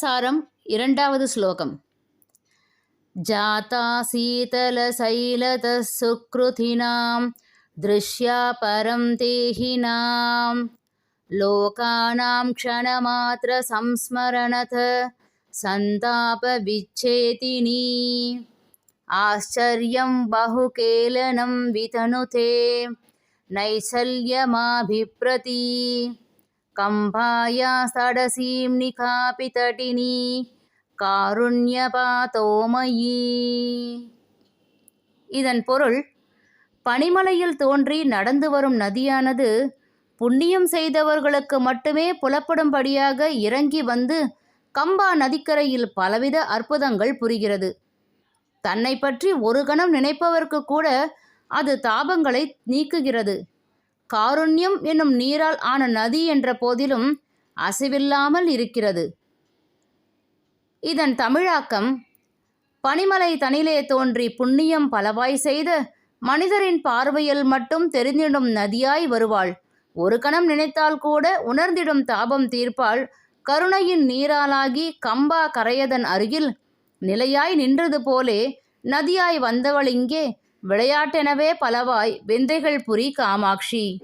சாரம் இரண்டாவது ஸ்லோகம் जाता शीतलशैलतः सुकृतिनां दृश्या परं तेहिनां लोकानां क्षणमात्रसंस्मरणथ सन्तापविच्छेतिनी आश्चर्यं बहुकेलनं वितनुते नैसल्यमाभिप्रती कम्भाया सडसीं निकापितटिनी காருண்யபாதோமயி இதன் பொருள் பனிமலையில் தோன்றி நடந்து வரும் நதியானது புண்ணியம் செய்தவர்களுக்கு மட்டுமே புலப்படும்படியாக இறங்கி வந்து கம்பா நதிக்கரையில் பலவித அற்புதங்கள் புரிகிறது தன்னை பற்றி ஒரு கணம் நினைப்பவர்க்கு கூட அது தாபங்களை நீக்குகிறது காருண்யம் என்னும் நீரால் ஆன நதி என்ற போதிலும் அசைவில்லாமல் இருக்கிறது. இதன் தமிழாக்கம் பனிமலை தனிலே தோன்றி புண்ணியம் பலவாய் செய்த மனிதரின் பார்வையில் மட்டும் தெரிந்திடும் நதியாய் வருவாள். ஒரு கணம் நினைத்தால் கூட உணர்ந்திடும் தாபம் தீர்ப்பாள். கருணையின் நீராலாகி கம்பா கரையதன் அருகில் நிலையாய் நின்றது போலே நதியாய் வந்தவள் இங்கே விளையாட்டெனவே பலவாய் விந்தைகள் புரி காமாட்சி.